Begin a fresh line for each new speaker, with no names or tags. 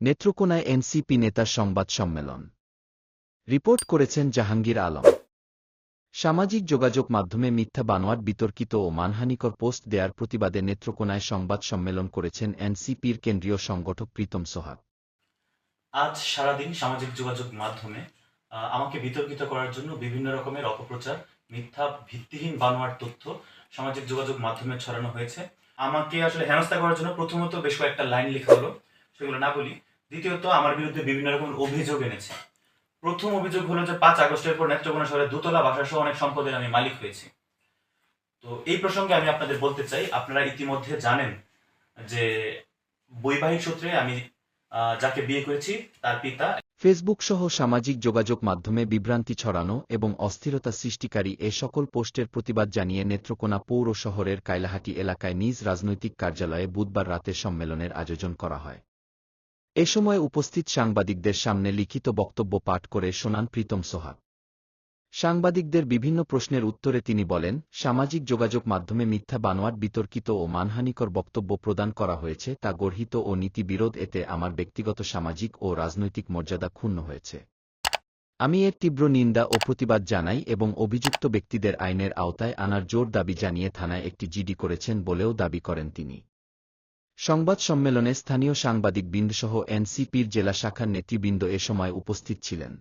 নেত্রকোনায় NCP নেতার সংবাদ সম্মেলন। রিপোর্ট করেছেন জাহাঙ্গীর আলম। সামাজিক যোগাযোগ মাধ্যমে মিথ্যা বানোয়াট বিতর্কিত ও মানহানিকর পোস্ট দেয়ার প্রতিবাদে নেত্রকোনায় সংবাদ সম্মেলন করেছেন এনসিপির কেন্দ্রীয় সংগঠক প্রীতম সোহাগ।
আজ সারাদিন সামাজিক যোগাযোগ মাধ্যমে আমাকে বিতর্কিত করার জন্য বিভিন্ন রকমের অপপ্রচার, মিথ্যা ভিত্তিহীন বানোয়ার তথ্য সামাজিক যোগাযোগ মাধ্যমে ছড়ানো হয়েছে। আমাকে আসলে হেনস্থা করার জন্য প্রথমত বেশ কয়েকটা লাইন লেখা হলো। সেগুলো না বলি। দ্বিতীয়ত, আমার বিরুদ্ধে বিভিন্ন রকম অভিযোগ এনেছে। প্রথম অভিযোগ হলো যে, পাঁচ আগস্টের পর নেত্রকোনা শহরে দোতলা বাসা সহ অনেক সম্পদের আমি মালিক হয়েছি। তো এই প্রসঙ্গে আমি আপনাদের বলতে চাই, আপনারা ইতিমধ্যে জানেন যে, বৈবাহিক সূত্রে আমি যাকে বিয়ে করেছি, তার পিতা
ফেসবুক সহ সামাজিক যোগাযোগ মাধ্যমে বিভ্রান্তি ছড়ানো এবং অস্থিরতা সৃষ্টিকারী এ সকল পোস্টের প্রতিবাদ জানিয়ে নেত্রকোনা পৌর শহরের কাইলাহাটি এলাকায় নিজ রাজনৈতিক কার্যালয়ে বুধবার রাতে সম্মেলনের আয়োজন করা হয়। এ সময় উপস্থিত সাংবাদিকদের সামনে লিখিত বক্তব্য পাঠ করে শোনান প্রীতম সোহাগ। সাংবাদিকদের বিভিন্ন প্রশ্নের উত্তরে তিনি বলেন, সামাজিক যোগাযোগ মাধ্যমে মিথ্যা বানোয়াট বিতর্কিত ও মানহানিকর বক্তব্য প্রদান করা হয়েছে তা গর্হিত ও নীতিবিরোধ এতে আমার ব্যক্তিগত সামাজিক ও রাজনৈতিক মর্যাদা ক্ষুণ্ণ হয়েছে। আমি এর তীব্র নিন্দা ও প্রতিবাদ জানাই এবং অভিযুক্ত ব্যক্তিদের আইনের আওতায় আনার জোর দাবি জানিয়ে থানায় একটি জিডি করেছেন বলেও দাবি করেন তিনি। সংবাদ সম্মেলনে স্থানীয় সাংবাদিকবৃন্দসহ এনসিপির জেলা শাখার নেতৃবৃন্দ এ সময় উপস্থিত ছিলেন।